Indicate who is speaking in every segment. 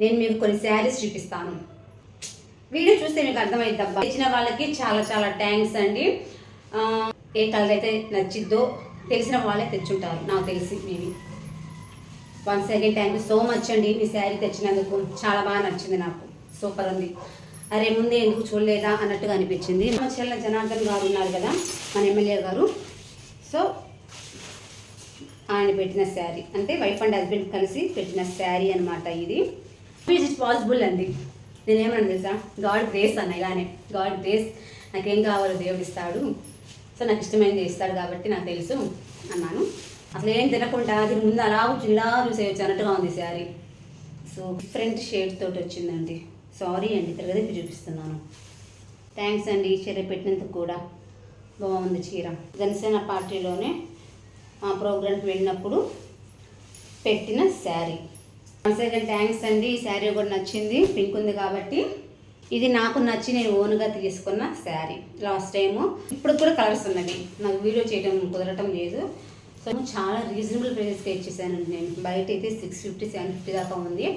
Speaker 1: నేను మీకు కొన్ని శారీస్ చూపిస్తాను. వీడియో చూస్తే మీకు అర్థమైంది అబ్బా. ఇచ్చిన వాళ్ళకి చాలా చాలా థ్యాంక్స్ అండి. ఏ కలర్ అయితే నచ్చిద్దో తెలిసిన వాళ్ళే తెచ్చుంటారు నాకు తెలిసి maybe. One second thank you so much అండి. మీ శారీ తెచ్చినందుకు చాలా బాగా నచ్చింది నాకు. సూపర్ ఉంది. అరే ముందే ఎందుకు చూడలేదా అన్నట్టుగా అనిపించింది. మా చెల్ల జనార్దన్ గారు ఉన్నారు కదా మన ఎమ్మెల్యే గారు. సో ఆయన పెట్టిన శారీ అంటే వైఫ్ అండ్ హస్బెండ్ కలిసి పెట్టిన శారీ అనమాట ఇది. ఇట్ ఇస్ పాసిబుల్ అండి. నేనేమన్నా తెలుసా? గాడ్ గ్రేస్ అన్న ఇలానే. గాడ్ గ్రేస్ నాకేం కావాలో దేవుడు ఇస్తాడు. సో నాకు ఇష్టమైనది ఇస్తాడు కాబట్టి నాకు తెలుసు అన్నాను. అసలు ఏం తినకుండా అది ముందు అలా కూర్చుని ఇలా చూసేయచ్చు అన్నట్టుగా ఉంది శారీ. సో డిఫరెంట్ షేడ్ తోటి వచ్చిందండి. సారీ అండి తిరగదిప్పి చూపిస్తున్నాను. థ్యాంక్స్ అండి ఈ చీర పెట్టినందుకు కూడా. బాగుంది చీర. జనసేన పార్టీలోనే ఆ ప్రోగ్రామ్కి వెళ్ళినప్పుడు పెట్టిన శారీ. వన్ సెకండ్ థ్యాంక్స్ అండి. ఈ శారీ కూడా నచ్చింది. పింక్ ఉంది కాబట్టి ఇది నాకు నచ్చి నేను ఓన్గా తీసుకున్న శారీ. లాస్ట్ టైము ఇప్పుడు కూడా కలర్స్ ఉన్నవి. నాకు వీడియో చేయడం కుదరటం లేదు. సో చాలా రీజనబుల్ ప్రైసెస్కి ఇచ్చేసానండి నేను. బయట అయితే సిక్స్ ఫిఫ్టీ సెవెన్ ఫిఫ్టీ దాకా ఉంది.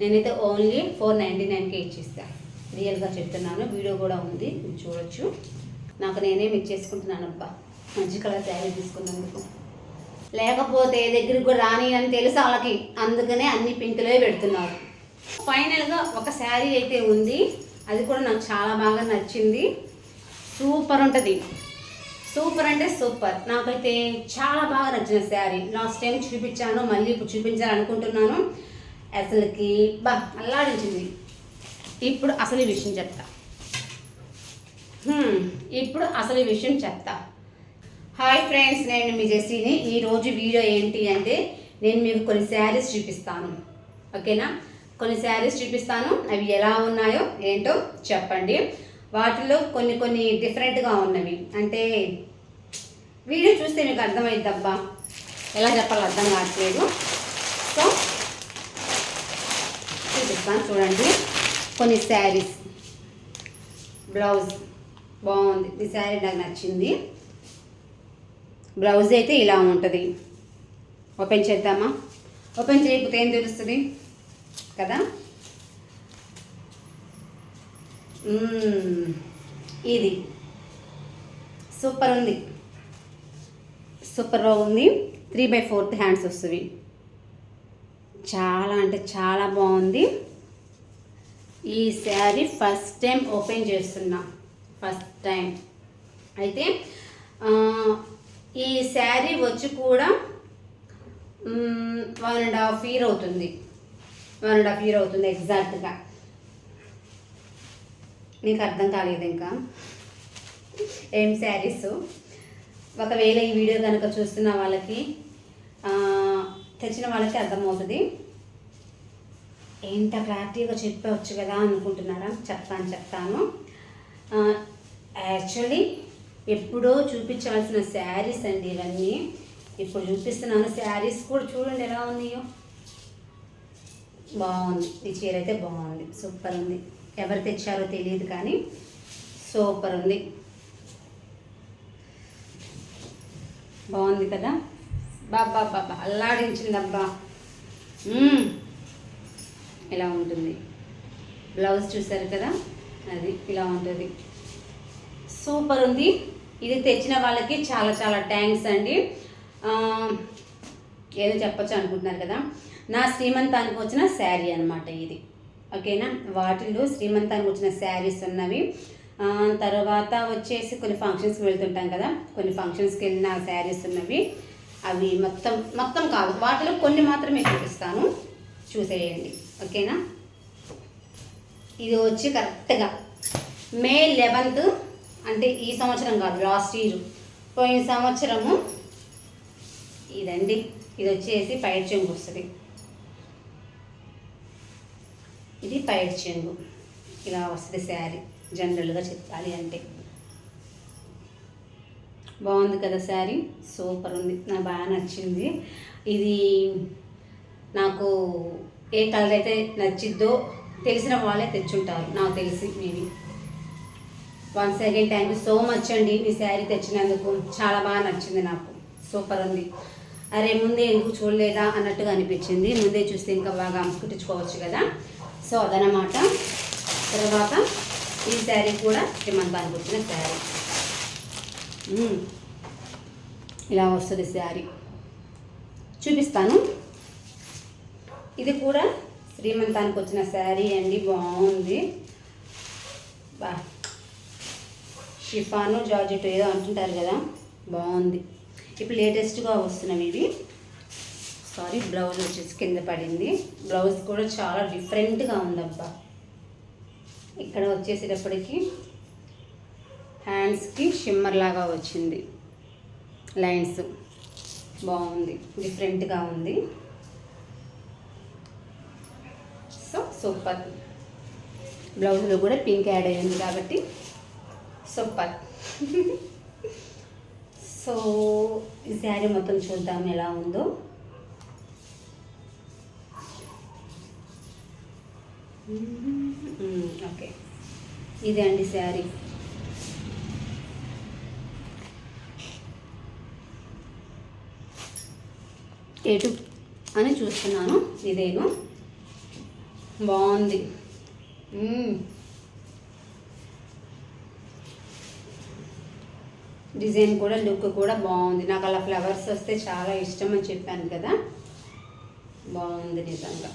Speaker 1: నేనైతే ఓన్లీ ఫోర్ నైంటీ నైన్కే ఇచ్చేస్తాను రియల్గా చెప్తున్నాను. వీడియో కూడా ఉంది. చూడొచ్చు. నాకు నేనే ఇచ్చేసుకుంటున్నాను అబ్బా మంచి కలర్ శారీ తీసుకున్నందుకు. లేకపోతే దగ్గరికి కూడా రాని అని తెలుసు వాళ్ళకి? అందుకనే అన్ని పింకులే పెడుతున్నారు. ఫైనల్గా ఒక శారీ అయితే ఉంది. అది కూడా నాకు చాలా బాగా నచ్చింది. సూపర్ ఉంటుంది. సూపర్ అంటే సూపర్ నాకైతే చాలా బాగా నచ్చిన శారీ. లాస్ట్ టైం చూపించాను మళ్ళీ ఇప్పుడు చూపించాలనుకుంటున్నాను అసలుకి బా అల్లాడించింది. ఇప్పుడు అసలు ఈ విషయం చెప్తా. Hmm, ఇప్పుడు అసలు ఈ విషయం చెప్తా. హాయ్ ఫ్రెండ్స్ నేను మీ జెస్సీని. ఈరోజు వీడియో ఏంటి అంటే నేను మీకు కొన్ని శారీస్ చూపిస్తాను. ఓకేనా? కొన్ని శారీస్ చూపిస్తాను. అవి ఎలా ఉన్నాయో ఏంటో చెప్పండి. వాటిలో కొన్ని కొన్ని డిఫరెంట్గా ఉన్నవి. అంటే వీడియో చూస్తే మీకు అర్థమైంది అబ్బా ఎలా చెప్పాలో అర్థం కావట్లేదు. సో చూపిస్తాను చూడండి. కొన్ని శారీస్. బ్లౌజ్. బాగుంది. ఈ శారీ నాకు నచ్చింది. బ్లౌజ్ అయితే ఇలా ఉంటుంది. ఓపెన్ చేద్దామా? ఓపెన్ చేయకపోతే ఏం తెలుస్తుంది? కదా? ఇది. సూపర్ ఉంది. సూపర్ ఉంది. త్రీ బై ఫోర్త్ హ్యాండ్స్ వస్తుంది. చాలా అంటే చాలా బాగుంది. ఈ శారీ ఫస్ట్ టైం ఓపెన్ చేస్తున్నా. First time. అయితే ఈ శారీ వచ్చి కూడా వన్ అండ్ హాఫ్ ఇయర్ అవుతుంది. వన్ అండ్ హాఫ్ ఇయర్ అవుతుంది ఎగ్జాక్ట్గా నీకు అర్థం కాలేదు ఇంకా? ఏం శారీస్? ఒకవేళ ఈ వీడియో కనుక చూస్తున్న వాళ్ళకి తెచ్చిన వాళ్ళకి అర్థమవుతుంది. ఎంత క్లారిటీగా చెప్పవచ్చు కదా అనుకుంటున్నారా? చెప్తాను చెప్తాను. యాక్చువల్లీ ఎప్పుడో చూపించాల్సిన శారీస్ అండి ఇవన్నీ. ఇప్పుడు చూపిస్తున్నాను. శారీస్ కూడా చూడండి ఎలా ఉన్నాయో. బాగుంది. ఈ చీర అయితే బాగుంది. సూపర్ ఉంది. ఎవరు తెచ్చారో తెలియదు కానీ సూపర్ ఉంది. బాగుంది కదా? బాబా బాబా అల్లాడించిందబ్బా. అబ్బా ఇలా ఉంటుంది. బ్లౌజ్ చూసారు కదా? అది ఇలా ఉంటుంది. సూపర్ ఉంది. ఇది తెచ్చిన వాళ్ళకి చాలా చాలా థ్యాంక్స్ అండి. ఏదో చెప్పచ్చు అనుకుంటున్నారు కదా. నా శ్రీమంతానికి వచ్చిన శారీ అనమాట ఇది. ఓకేనా? వాటిల్లో శ్రీమంతానికి వచ్చిన శారీస్ ఉన్నవి. తర్వాత వచ్చేసి కొన్ని ఫంక్షన్స్కి వెళ్తుంటాం కదా. కొన్ని ఫంక్షన్స్కి వెళ్ళిన శారీస్ ఉన్నవి. అవి మొత్తం మొత్తం కాదు. వాటిలో కొన్ని మాత్రమే చూపిస్తాను. చూసేయండి. ఓకేనా? ఇది వచ్చి కరెక్ట్గా మే లెవెన్త్ అంటే ఈ సంవత్సరం కాదు లాస్ట్ ఇయర్. పోయిన సంవత్సరము ఇదండి. ఇది వచ్చేసి పైట్ చెంగు వస్తుంది. ఇది పైట్ చెంగు ఇలా వస్తుంది శారీ. జనరల్గా చెప్పాలి అంటే. బాగుంది కదా శారీ? సూపర్ ఉంది. నాకు బాగా నచ్చింది. ఇది నాకు ఏ కలర్ అయితే నచ్చిద్దో తెలిసిన వాళ్ళే తెచ్చుంటారు. నాకు తెలిసి maybe. One second thank you so much అండి. మీ శారీ తెచ్చినందుకు చాలా బాగా నచ్చింది నాకు. సూపర్ ఉంది అరే ముందే ఎందుకు చూడలేదా అన్నట్టుగా అనిపించింది. ముందే చూస్తే ఇంకా బాగా కుట్టించుకోవచ్చు కదా. సో అదనమాట తర్వాత ఈ శారీ కూడా శ్రీమంతానికి వచ్చిన శారీ. Hmm. ఇలా వస్తుంది శారీ. చూపిస్తాను. ఇది కూడా శ్రీమంతానికి వచ్చిన శారీ అండి. బాగుంది. బా. షిఫాను జార్జెట్ ఏదో అంటుంటారు కదా బాగుంది. ఇప్పుడు లేటెస్ట్గా వస్తున్నవి ఇవి. సారీ బ్లౌజ్ వచ్చేసి కింద పడింది. బ్లౌజ్ కూడా చాలా డిఫరెంట్గా ఉందబ్బా. ఇక్కడ వచ్చేసేటప్పటికి హ్యాండ్స్కి షిమ్మర్ లాగా వచ్చింది. లైన్స్ బాగుంది డిఫరెంట్గా ఉంది. So super. బ్లౌజ్లో కూడా పింక్ యాడ్ అయ్యింది కాబట్టి సూపర్. సో ఈ శారీ మొత్తం చూద్దాం ఎలా ఉందో. ఓకే. ఇదే అండి శారీ. ఎటు అని చూస్తున్నాను ఇదేను. బాగుంది. డిజైన్ కూడా లుక్ కూడా బాగుంది. నాకు అలా ఫ్లవర్స్ వస్తే చాలా ఇష్టం అని చెప్పాను కదా. బాగుంది నిజంగా.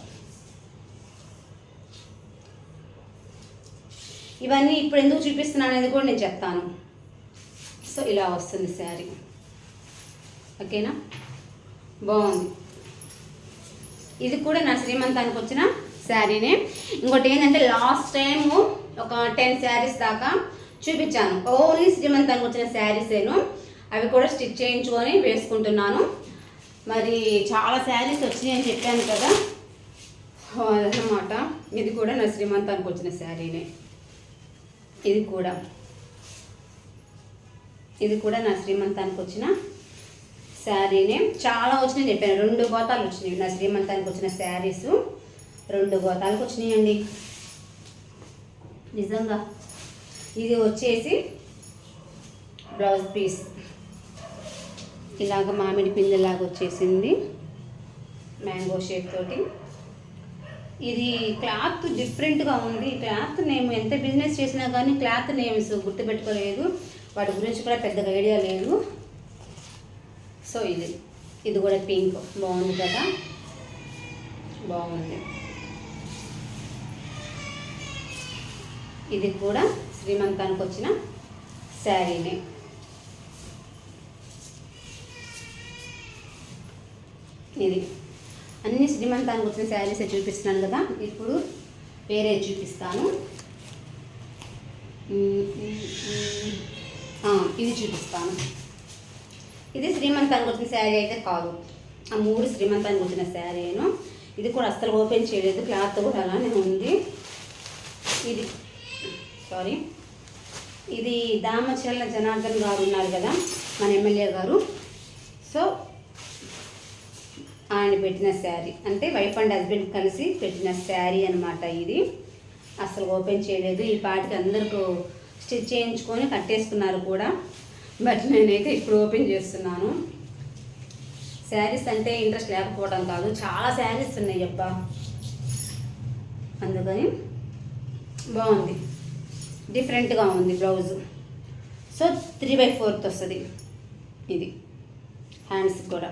Speaker 1: ఇవన్నీ ఇప్పుడు ఎందుకు చూపిస్తున్నాను అనేది కూడా నేను చెప్తాను. సో ఇలా వస్తుంది శారీ. ఓకేనా? బాగుంది. ఇది కూడా నా శ్రీమంతానికి వచ్చిన శారీనే. ఇంకోటి ఏంటంటే లాస్ట్ టైము ఒక టెన్ శారీస్ దాకా చూపించాను. ఓన్లీ శ్రీమంతానికి వచ్చిన శారీసేను అవి కూడా స్టిచ్ చేయించుకొని వేసుకుంటున్నాను. మరి చాలా శారీస్ వచ్చినాయని చెప్పాను కదా. అదనమాట ఇది కూడా నా శ్రీమంతానికి వచ్చిన శారీనే. ఇది కూడా. ఇది కూడా నా శ్రీమంతానికి వచ్చిన శారీనే. చాలా వచ్చినాయి చెప్పాను. రెండు గోతాలు వచ్చినాయి నా శ్రీమంతానికి వచ్చిన శారీస్. రెండు గోతాలకు వచ్చినాయండి. నిజంగా. ఇది వచ్చేసి బ్లౌజ్ పీస్. ఇలాగ మామిడి పిందెలాగా వచ్చేసింది. మ్యాంగో షేప్ తోటి. ఇది క్లాత్ డిఫరెంట్గా ఉంది. క్లాత్ నేమ్ ఎంత బిజినెస్ చేసినా కానీ క్లాత్ నేమ్స్ గుర్తుపెట్టుకోలేదు. వాటి గురించి కూడా పెద్దగా ఐడియా లేదు. సో ఇది. ఇది కూడా పింక్ బాగుంది కదా? బాగుంది. ఇది కూడా శ్రీమంతానికి వచ్చిన శారీని. ఇది. అన్ని శ్రీమంతానికి వచ్చిన శారీస్ చూపిస్తున్నాను కదా ఇప్పుడు వేరే చూపిస్తాను. ఇది చూపిస్తాను. ఇది శ్రీమంతానికి వచ్చిన శారీ అయితే కాదు. ఆ మూడు శ్రీమంతానికి వచ్చిన శారీను. ఇది కూడా అస్సలు ఓపెన్ చేయలేదు క్లాత్ కూడా అలానే ఉంది. ఇది. సారీ. ఇది దామచర్ల జనార్దన్ గారు ఉన్నారు కదా మన ఎమ్మెల్యే గారు. సో ఆయన పెట్టిన శారీ అంటే వైఫ్ అండ్ హస్బెండ్ కలిసి పెట్టిన శారీ అనమాట ఇది. అసలు ఓపెన్ చేయలేదు. ఈ పాటికి అందరికీ స్టిచ్ చేయించుకొని కట్టేసుకున్నారు కూడా. బట్ నేనైతే ఇప్పుడు ఓపెన్ చేస్తున్నాను. శారీస్ అంటే ఇంట్రెస్ట్ లేకపోవడం కాదు. చాలా శారీస్ ఉన్నాయి అబ్బా. అందుకని బాగుంది. డిఫరెంట్గా ఉంది blouse so three by fourth వస్తుంది ఇది. హ్యాండ్స్ కూడా.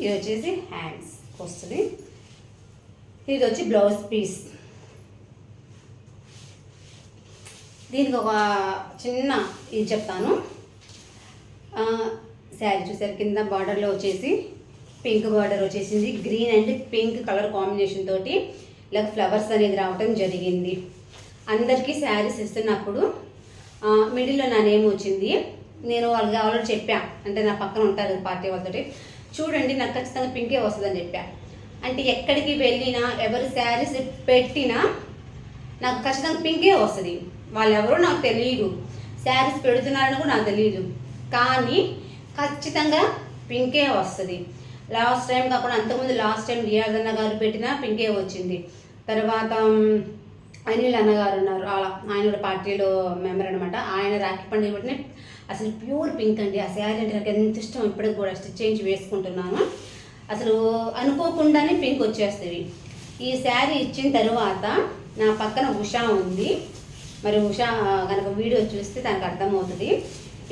Speaker 1: ఇది వచ్చేసి హ్యాండ్స్ వస్తుంది. ఇది వచ్చి బ్లౌజ్ పీస్ దీనికి ఒక చిన్న ఇది చెప్తాను. శారీ చూసారు కింద బార్డర్లో వచ్చేసి పింక్ బార్డర్ వచ్చేసింది. Green and pink colour combination తోటి ఇలా ఫ్లవర్స్ అనేది రావటం జరిగింది. అందరికీ శారీస్ ఇస్తున్నప్పుడు మిడిల్లో నా నేమ్ వచ్చింది. నేను వాళ్ళకి ఆల్రెడీ చెప్పా. అంటే నా పక్కన ఉంటారు పార్టీ వాళ్ళతోటి. చూడండి నాకు ఖచ్చితంగా పింకే వస్తుందని చెప్పా. అంటే ఎక్కడికి వెళ్ళినా ఎవరు శారీస్ పెట్టినా నాకు ఖచ్చితంగా పింకే వస్తుంది. వాళ్ళు ఎవరో నాకు తెలియదు శారీస్ పెడుతున్నారని కూడా నాకు తెలియదు కానీ ఖచ్చితంగా పింకే వస్తుంది. లాస్ట్ టైం కాకుండా అంతకుముందు లాస్ట్ టైం రియాజ్ అన్న గారు పెట్టిన పింకే వచ్చింది. తర్వాత అనిల్ అన్నగారు ఉన్నారు. అలా ఆయన కూడా పార్టీలో మెంబర్ అనమాట ఆయన రాఖీ పండుగ పెట్టిన అసలు ప్యూర్ పింక్ అండి. ఆ శారీ అంటే నాకు ఎంత ఇష్టం. ఇప్పటికి కూడా స్టిచ్ చేయించి వేసుకుంటున్నాను. అసలు అనుకోకుండానే పింక్ వచ్చేస్తుంది. ఈ శారీ ఇచ్చిన తర్వాత నా పక్కన ఉషా ఉంది. మరి ఉషా కనుక వీడియో చూస్తే దానికి అర్థమవుతుంది.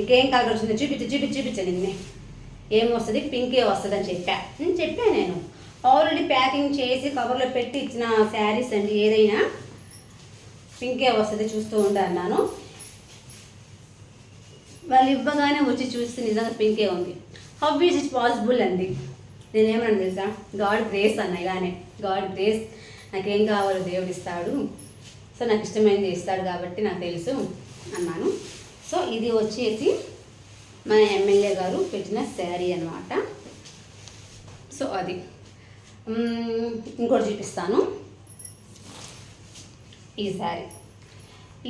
Speaker 1: ఇంకేం కలర్ వచ్చిందో చూపించి చూపించి చూపించండి ఏమొస్తుంది? ఏం వస్తుంది పింకే వస్తుంది అని చెప్పా. నేను చెప్పాను నేను. ఆల్రెడీ ప్యాకింగ్ చేసి కవర్లో పెట్టి ఇచ్చిన శారీస్ అండి ఏదైనా పింకే వస్తుంది చూస్తూ ఉంటాను అన్నాను. వాళ్ళు ఇవ్వగానే వచ్చి చూస్తే నిజంగా పింకే ఉంది. హౌ ఈజ్ ఇట్ పాసిబుల్ అండి? నేనేమన్నా తెలుసా? గాడ్ గ్రేస్ అన్న ఇలానే. గాడ్ గ్రేస్ నాకేం కావాలో దేవుడు ఇస్తాడు. సో నాకు ఇష్టమైనది ఇస్తాడు కాబట్టి నాకు తెలుసు అన్నాను. సో ఇది వచ్చేసి మన ఎమ్మెల్యే గారు పెట్టిన శారీ అన్నమాట. సో అది. ఇంకోటి చూపిస్తాను. ఈ శారీ.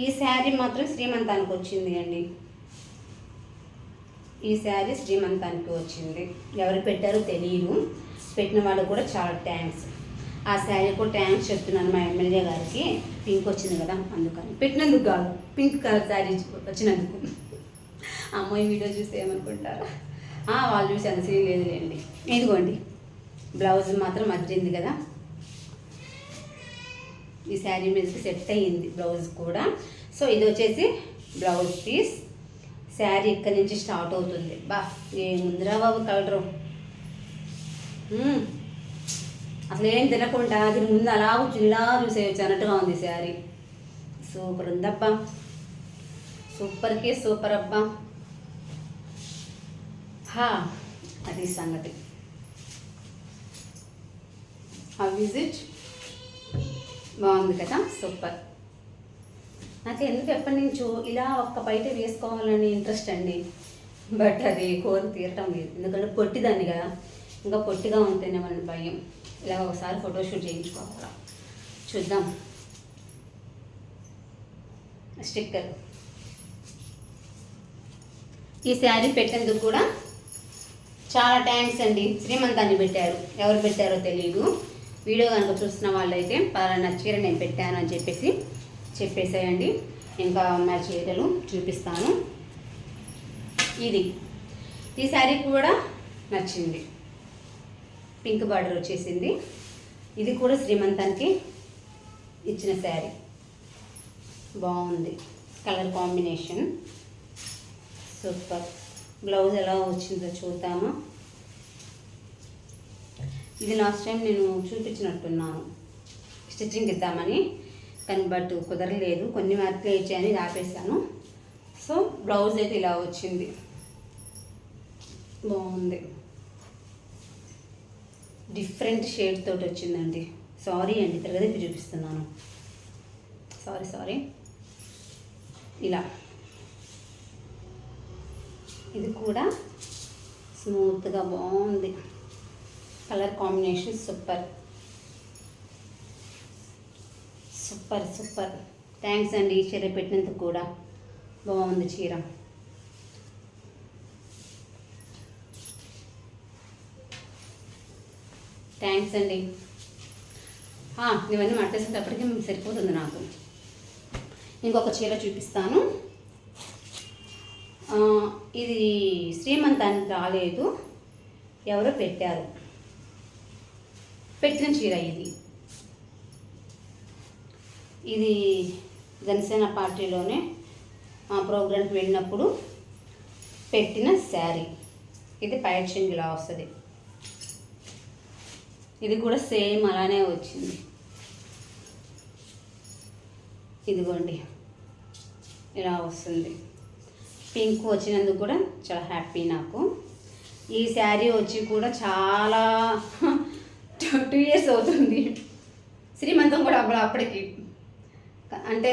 Speaker 1: ఈ శారీ మాత్రం శ్రీమంతానికి వచ్చింది అండి. ఈ శారీ శ్రీమంతానికి వచ్చింది. ఎవరు పెట్టారో తెలియదు పెట్టిన వాళ్ళకు కూడా చాలా థ్యాంక్స్. ఆ శారీ కూడా థ్యాంక్స్ చెప్తున్నాను మా ఎమ్మెల్యే గారికి. పింక్ వచ్చింది కదా అందుకని. పెట్టినందుకు కాదు పింక్ కలర్ శారీ వచ్చినందుకు. అమ్మాయి వీడియో చూస్తే ఏమనుకుంటారు? వాళ్ళు చూసి అంత సీన్ లేదులేండి. ఇదిగోండి బ్లౌజ్ మాత్రం మధ్యింది కదా. ఈ శారీ మీదకి సెట్ అయ్యింది బ్లౌజ్ కూడా. సో ఇది వచ్చేసి బ్లౌజ్ పీస్. శారీ ఇక్కడ నుంచి స్టార్ట్ అవుతుంది. బా ఏముందిరా బాబు కలరు? అసలు ఏం తినకుండా దీని ముందు అలా కూర్చుని ఇలా చూసేయచ్చు అన్నట్టుగా ఉంది శారీ. సూపర్ ఉందబ్బా. సూపర్కి సూపర్ అబ్బా. హా అది సంగతి. ఆ విజిట్ బాగుంది కదా సూపర్. నాకు ఎందుకు ఎప్పటి నుంచో ఇలా ఒక్క బయట వేసుకోవాలని ఇంట్రెస్ట్ అండి. బట్ అది కోరి తీరటం లేదు. ఎందుకంటే పొట్టిదాన్ని కదా. ఇంకా పొట్టిగా ఉంటేనే మన భయం. ఇలా ఒకసారి ఫోటోషూట్ చేయించుకోవాలా? చూద్దాం. స్టిక్కర్ ఈ శారీ పెట్టేందుకు కూడా చాలా థ్యాంక్స్ అండి. శ్రీమంతాన్ని పెట్టారు. ఎవరు పెట్టారో తెలియదు వీడియో కనుక చూస్తున్న వాళ్ళైతే పలానా చీర నేను పెట్టాను అని చెప్పేసి చెప్పేసేయండి. ఇంకా మా చీరలు చూపిస్తాను. ఇది. ఈ శారీ కూడా నచ్చింది. పింక్ బార్డర్ వచ్చేసింది. ఇది కూడా శ్రీమంతానికి ఇచ్చిన శారీ. బాగుంది. Colour combination. సూపర్. బ్లౌజ్ ఎలా వచ్చిందో చూద్దామా? ఇది లాస్ట్ టైం నేను చూపించినట్టున్నాను. స్టిచ్చింగ్ ఇద్దామని కానీ బట్ కుదరలేదు. కొన్ని మార్కులు ఇచ్చాయని ఇది ఆపేసాను సో బ్లౌజ్ అయితే ఇలా వచ్చింది. బాగుంది. డిఫరెంట్ షేడ్ తోటి వచ్చిందండి. సారీ అండి తిరగదిప్పి చూపిస్తున్నాను. Sorry sorry. ఇలా. ఇది కూడా స్మూత్గా బాగుంది colour combination super. Super super. Thanks అండి ఈ చీర పెట్టినందుకు కూడా. బాగుంది చీర. థ్యాంక్స్ అండి. ఇవన్నీ మట్టేసేటప్పటికి సరిపోతుంది నాకు. ఇంకొక చీర చూపిస్తాను. ఇది శ్రీమంతానికి రాలేదు. ఎవరో పెట్టారు. పెట్టిన చీర ఇది. ఇది జనసేన పార్టీలోనే ఆ ప్రోగ్రామ్కి వెళ్ళినప్పుడు పెట్టిన శారీ. ఇది పైచింగ్ ఇలా వస్తుంది. ఇది కూడా సేమ్ అలానే వచ్చింది. ఇదిగోండి. ఇలా వస్తుంది. పింక్ వచ్చినందుకు కూడా చాలా హ్యాపీ నాకు. ఈ శారీ వచ్చి కూడా చాలా టూ ఇయర్స్ అవుతుంది. శ్రీమంతం కూడా అప్పుడు అప్పటికి. అంటే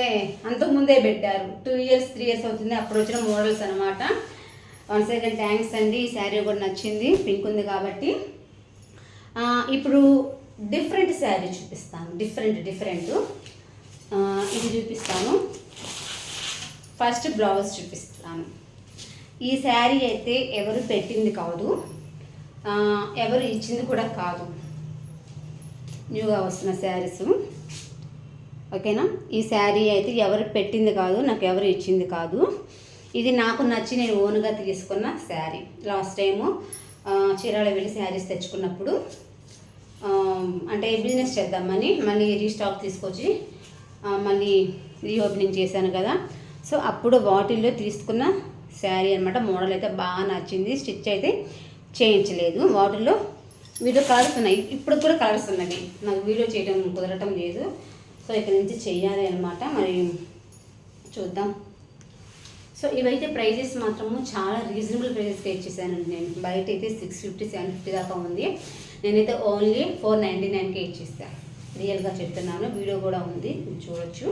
Speaker 1: అంతకుముందే పెట్టారు. టూ ఇయర్స్ త్రీ ఇయర్స్ అవుతుంది. అప్పుడు వచ్చిన మోడల్స్ అనమాట వన్ సెకండ్ థ్యాంక్స్ అండి. ఈ శారీ కూడా నచ్చింది. పింక్ ఉంది కాబట్టి. ఇప్పుడు డిఫరెంట్ శారీ చూపిస్తాను. Different different. ఇది చూపిస్తాను. ఫస్ట్ బ్లౌజ్ చూపిస్తాను. ఈ శారీ అయితే ఎవరు పెట్టింది కాదు. ఎవరు ఇచ్చింది కూడా కాదు. న్యూగా వస్తున్న శారీస్. ఓకేనా? ఈ శారీ అయితే ఎవరు పెట్టింది కాదు నాకు ఎవరు ఇచ్చింది కాదు. ఇది నాకు నచ్చి నేను ఓన్గా తీసుకున్న శారీ. లాస్ట్ టైము చీరాల వెళ్ళి శారీస్ తెచ్చుకున్నప్పుడు అంటే బిజినెస్ చేద్దామని మళ్ళీ రీస్టాక్ తీసుకొచ్చి మళ్ళీ రీఓపెనింగ్ చేశాను కదా. సో అప్పుడు వాటిల్లో తీసుకున్న శారీ అనమాట మోడల్ అయితే బాగా నచ్చింది. స్టిచ్ అయితే చేయించలేదు. వాటిల్లో వీడియో కలర్స్ ఉన్నాయి. ఇప్పుడు కూడా కలర్స్ ఉన్నవి నాకు వీడియో చేయడం కుదరటం లేదు. సో ఇక్కడ నుంచి చేయాలి అనమాట మరి చూద్దాం. సో ఇవైతే ప్రైజెస్ మాత్రము చాలా రీజనబుల్ ప్రైజెస్కి ఇచ్చేసాను. నేను బయట అయితే సిక్స్ ఫిఫ్టీ సెవెన్ ఫిఫ్టీ దాకా ఉంది. నేనైతే ఓన్లీ ఫోర్ నైంటీ నైన్కే ఇచ్చేస్తాను రియల్గా చెప్తున్నాను. వీడియో కూడా ఉంది. చూడొచ్చు.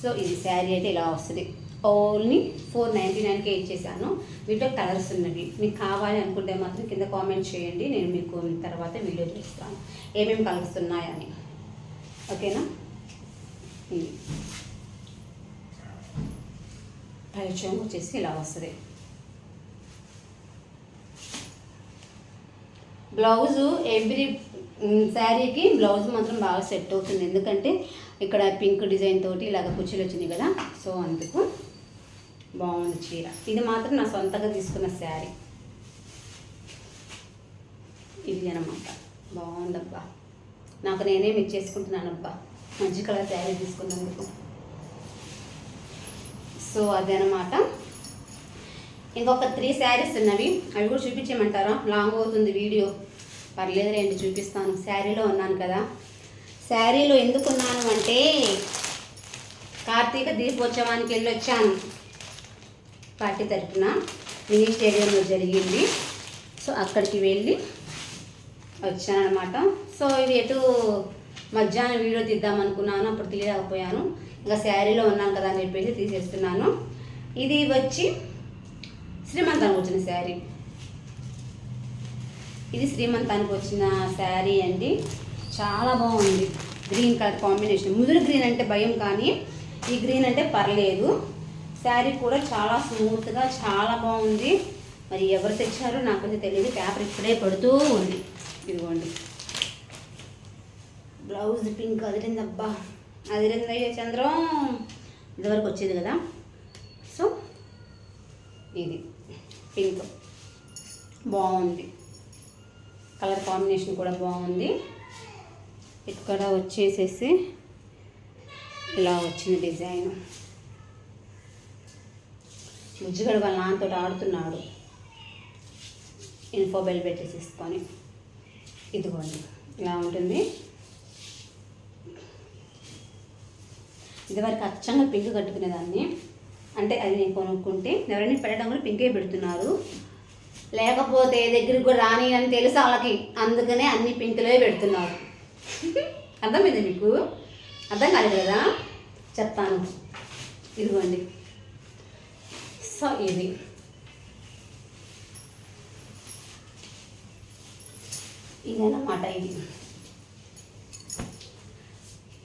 Speaker 1: సో ఇది శారీ అయితే ఇలా వస్తుంది. ఓన్లీ ఫోర్ నైంటీ నైన్కే ఇచ్చేసాను. వీటిలో కలర్స్ ఉన్నవి. మీకు కావాలి అనుకుంటే మాత్రం కింద కామెంట్ చేయండి. నేను మీకు తర్వాత వీడియో చేస్తాను ఏమేమి కలర్స్ ఉన్నాయని. ఓకేనా? పరిచయం వచ్చేసి ఇలా వస్తుంది. బ్లౌజు ఎవ్రీ శారీకి బ్లౌజ్ మాత్రం బాగా సెట్ అవుతుంది. ఎందుకంటే ఇక్కడ పింక్ డిజైన్ తోటి ఇలాగ కుర్చీలు వచ్చినాయి కదా. సో అందుకు బాగుంది చీర. ఇది మాత్రం నా సొంతగా తీసుకున్న శారీ. ఇది అనమాట బాగుందబ్బా. నాకు నేనే మెచ్చేసుకుంటున్నానబ్బా మంచి కలర్ శారీ తీసుకున్నందుకు. సో అదనమాట ఇంకొక త్రీ శారీస్ ఉన్నవి. అవి కూడా చూపించమంటారా లాంగ్ అవుతుంది వీడియో. పర్లేదు రండి చూపిస్తాను. శారీలో ఉన్నాను కదా. శారీలో ఎందుకున్నాను అంటే కార్తీక దీపోత్సవానికి వెళ్ళి వచ్చాను పార్టీ తరఫున మినీ స్టేడియంలో జరిగింది. సో అక్కడికి వెళ్ళి వచ్చానమాట సో ఇది ఎటు మధ్యాహ్నం వీడియో తీద్దాం అనుకున్నాను అప్పుడు తీయలేకపోయాను ఇంకా శారీలో ఉన్నాను కదా అని చెప్పేసి తీసేస్తున్నాను. ఇది వచ్చి శ్రీమంతానికి వచ్చిన శారీ. ఇది శ్రీమంతానికి వచ్చిన శారీ అండి. చాలా బాగుంది. గ్రీన్ కలర్ కాంబినేషన్ ముదురు గ్రీన్ అంటే భయం కానీ ఈ గ్రీన్ అంటే పర్లేదు. శారీ కూడా చాలా స్మూత్గా చాలా బాగుంది. మరి ఎవరు తెచ్చారో నాకైతే తెలియదు. పేపర్ ఇప్పుడే పడుతూ ఉంది. ఇదిగోండి. బ్లౌజ్ పింక్ అదిరిందబ్బా అదిరింది అయ్యో చంద్రం. ఇదివరకు వచ్చేది కదా. సో ఇది. పింక్ బాగుంది. కలర్ కాంబినేషన్ కూడా బాగుంది. ఇక్కడ వచ్చేసేసి ఇలా వచ్చింది డిజైన్. బుజ్జిగడు వాళ్ళ నాన్నతో ఆడుతున్నాడు. ఇన్ఫో బెల్ పెట్టేసేసుకొని. ఇదిగోండి ఇలా ఉంటుంది. ఇదివరకు అచ్చంగా పింక్ కట్టుకునేదాన్ని. అంటే అది నేను కొనుక్కుంటే ఎవరైనా పెట్టడం కూడా పింకే పెడుతున్నారు. లేకపోతే దగ్గరికి కూడా రాని అని తెలుసు వాళ్ళకి? అందుకనే అన్ని పింకులే పెడుతున్నారు. అర్థమైంది మీకు? అర్థం కాలేదు కదా? చెప్తాను. ఇదిగోండి. సో ఇది. ఇదన్నమాట ఇది.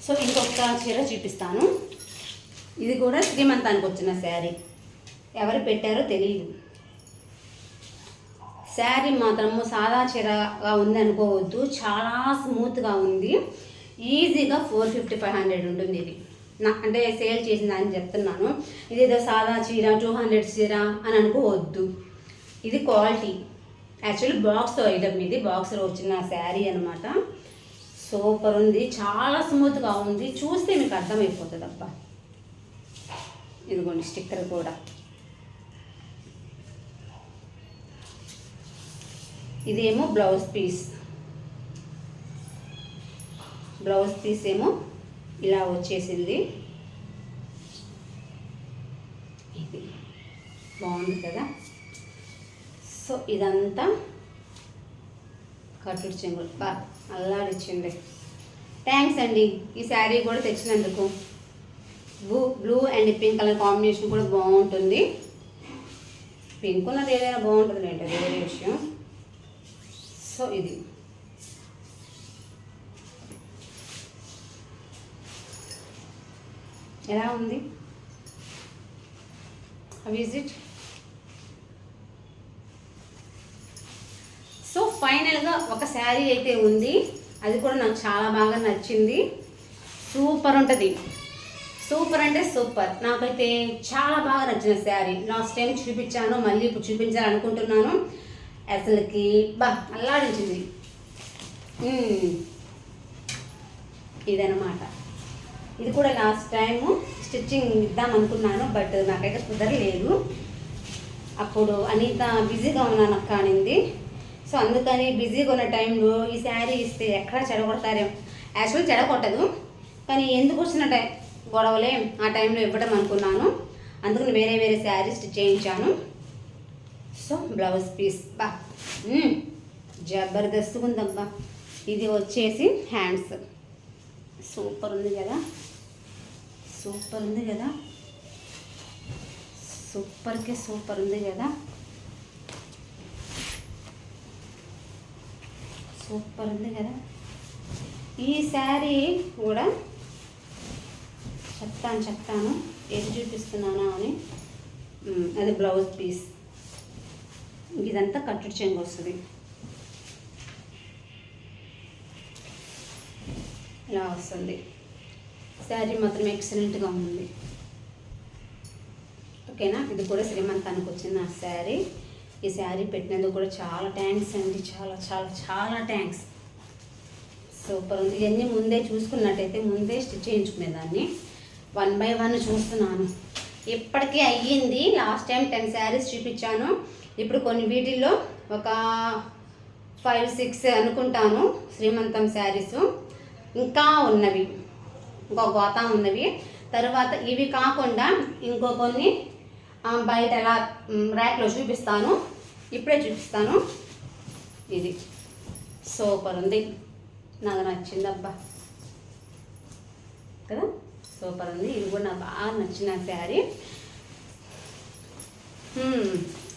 Speaker 1: సో ఇంకొక చీర చూపిస్తాను. ఇది కూడా శ్రీమంతానికి వచ్చిన శారీ. ఎవరు పెట్టారో తెలియదు శారీ మాత్రము సాదా చీరగా ఉంది అనుకోవద్దు. చాలా స్మూత్గా ఉంది. ఈజీగా ఫోర్ ఫిఫ్టీ ఫైవ్ హండ్రెడ్ ఉంటుంది ఇది. నా అంటే సేల్ చేసింది అని చెప్తున్నాను. ఇది ఏదో సాదా చీర టూ హండ్రెడ్ చీర అని అనుకోవద్దు. ఇది క్వాలిటీ. యాక్చువల్లీ బాక్స్ ఐటమ్ ఇది. బాక్స్లో వచ్చిన శారీ అనమాట సూపర్ ఉంది. చాలా స్మూత్గా ఉంది. చూస్తే మీకు అర్థమైపోతుంది అబ్బా ఇదిగోండి స్టిక్కర్ కూడా. ఇదేమో బ్లౌజ్ పీస్. బ్లౌజ్ పీస్ ఏమో ఇలా వచ్చేసింది. ఇది బాగుంది కదా? సో ఇదంతా కట్టుడు చెంగులు. బా అల్లాడిచ్చింది. థ్యాంక్స్ అండి. ఈ శారీ కూడా తెచ్చినందుకు. Blue blue and pink colour combination కూడా బాగుంటుంది. పింక్ ఉన్నది ఏదైనా బాగుంటుంది అంటే వేరే విషయం. సో ఇది. ఎలా ఉంది? విజిట్ సో ఫైనల్గా ఒక శారీ అయితే ఉంది. అది కూడా నాకు చాలా బాగా నచ్చింది. సూపర్ ఉంటుంది. సూపర్ అంటే సూపర్ నాకైతే చాలా బాగా నచ్చిన శారీ. లాస్ట్ టైం చూపించాను మళ్ళీ ఇప్పుడు చూపించాలనుకుంటున్నాను. అసలుకి బా అల్లాడించింది. మ్మ్. ఇదనమాట ఇది కూడా లాస్ట్ టైము స్టిచ్చింగ్ ఇద్దాం అనుకున్నాను బట్ నాకైతే కుదరలేదు. అప్పుడు అనిత బిజీగా ఉన్నాను అక్క అనింది. సో అందుకని బిజీగా ఉన్న టైంలో ఈ శారీ ఇస్తే ఎక్కడ చెడగొడతారేమో. యాక్చువల్ చెడగొట్టదు కానీ ఎందుకు వచ్చిన టైం గొడవలే ఆ టైంలో ఇవ్వడం అనుకున్నాను. అందుకని వేరే వేరే శారీ స్టిచ్ చేయించాను. So blouse piece. బా. జబర్దస్త్గా ఉందబ్బా. ఇది వచ్చేసి హ్యాండ్స్. సూపర్ ఉంది కదా. సూపర్ ఉంది కదా. సూపర్కే సూపర్ ఉంది కదా. సూపర్ ఉంది కదా. ఈ శారీ కూడా చెప్తాను చెప్తాను. ఏది చూపిస్తున్నానా అని. అది బ్లౌజ్ పీస్. ఇదంతా కట్టుడు చెంగు వస్తుంది. ఇలా వస్తుంది. శారీ మాత్రం ఎక్సలెంట్గా ఉంది. ఓకేనా? ఇది కూడా శ్రీమంతానికి వచ్చింది ఆ శారీ. ఈ శారీ పెట్టినందుకు కూడా చాలా థ్యాంక్స్ అండి. చాలా చాలా చాలా థ్యాంక్స్. సూపర్ ఉంది. ఇవన్నీ ముందే చూసుకున్నట్టయితే ముందే స్టిచ్ చేయించుకునేదాన్ని. వన్ బై వన్ చూస్తున్నాను. ఇప్పటికీ అయ్యింది. లాస్ట్ టైం టెన్ శారీస్ చూపించాను. ఇప్పుడు కొన్ని వీటిల్లో ఒక ఫైవ్ సిక్స్ అనుకుంటాను శ్రీమంతం శారీస్. ఇంకా ఉన్నవి ఇంకో గోతం ఉన్నవి. తర్వాత ఇవి కాకుండా ఇంకో కొన్ని బయట ఎలా ర్యాక్లో చూపిస్తాను. ఇప్పుడే చూపిస్తాను. ఇది సూపర్ ఉంది. నాకు నచ్చింది అబ్బా కదా? సూపర్ ఉంది. ఇది కూడా నాకు బాగా నచ్చిన శారీ.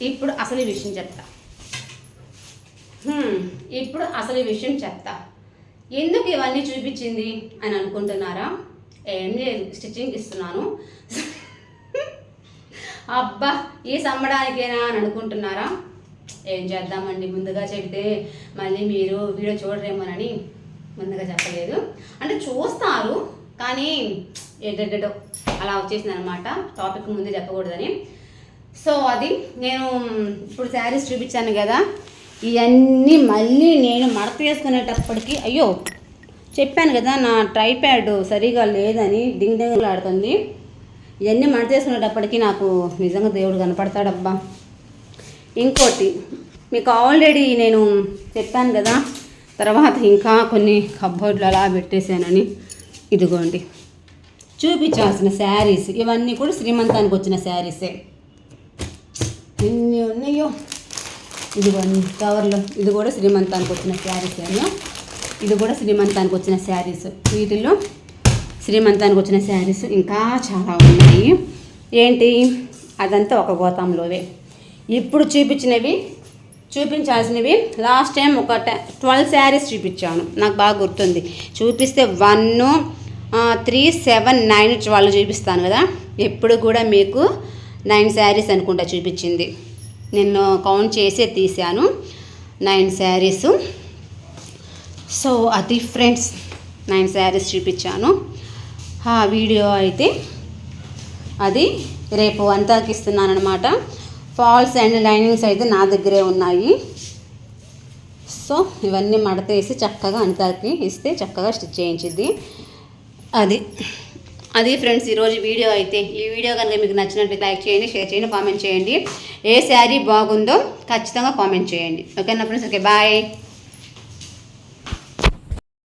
Speaker 1: ఇప్పుడు అసలు ఈ విషయం చెప్తా. ఇప్పుడు అసలు ఈ విషయం చెప్తా. ఎందుకు ఇవన్నీ చూపించింది అని అనుకుంటున్నారా? ఏం లేదు స్టిచ్చింగ్ ఇస్తున్నాను. అబ్బా ఈ సమ్మడానికేనా అని అనుకుంటున్నారా? ఏం చేద్దామండి ముందుగా చెబితే మళ్ళీ మీరు వీడియో చూడరేమోనని ముందుగా చెప్పలేదు. అంటే చూస్తారు కానీ ఏంటంటే అలా వచ్చేసింది అనమాట టాపిక్ ముందే చెప్పకూడదని. సో అది నేను ఇప్పుడు శారీస్ చూపించాను కదా ఇవన్నీ మళ్ళీ నేను మడత వేసుకునేటప్పటికి అయ్యో చెప్పాను కదా నా ట్రైప్యాడ్ సరిగా లేదని డింగ్ డింగ్ ఆడుతుంది. ఇవన్నీ మడత వేసుకునేటప్పటికి నాకు నిజంగా దేవుడు కనపడతాడబ్బా. ఇంకోటి మీకు ఆల్రెడీ నేను చెప్పాను కదా తర్వాత ఇంకా కొన్ని కబ్బోర్డ్లు అలా పెట్టేశానని. ఇదిగోండి చూపించాల్సిన శారీస్ ఇవన్నీ కూడా శ్రీమంతానికి వచ్చిన శారీసే. ఎన్ని ఉన్నాయో? ఇదిగోండి కవర్లో. ఇది కూడా శ్రీమంతానికి వచ్చిన శారీస్ ఏమో. ఇది కూడా శ్రీమంతానికి వచ్చిన శారీస్. వీటిలో శ్రీమంతానికి వచ్చిన శారీస్ ఇంకా చాలా ఉన్నాయి. ఏంటి? అదంతా ఒక గోతంలోవే. ఇప్పుడు చూపించినవి చూపించాల్సినవి లాస్ట్ టైం ఒక ట్వెల్వ్ శారీస్ చూపించాను. నాకు బాగా గుర్తుంది. చూపిస్తే one three seven nine twelve చూపిస్తాను కదా. ఎప్పుడు కూడా మీకు నైన్ శారీస్ అనుకుంటా చూపించింది. నేను కౌంట్ చేసే తీశాను. నైన్ శారీస్. సో అది ఫ్రెండ్స్ నైన్ శారీస్ చూపించాను. ఆ వీడియో అయితే అది రేపు అంతాకి ఇస్తున్నాను ఫాల్స్ అండ్ లైనింగ్స్ అయితే నా దగ్గరే ఉన్నాయి. సో ఇవన్నీ మడతేసి చక్కగా అంతాకి ఇస్తే చక్కగా స్టిచ్ చేయించిద్ది. అది. అది ఫ్రెండ్స్ ఈరోజు వీడియో అయితే ఈ వీడియో కనుక మీకు నచ్చినట్లయితే లైక్ చేయండి షేర్ చేయండి కామెంట్ చేయండి. ఏ శారీ బాగుందో ఖచ్చితంగా కామెంట్ చేయండి. ఓకేనా ఫ్రెండ్స్? Okay bye.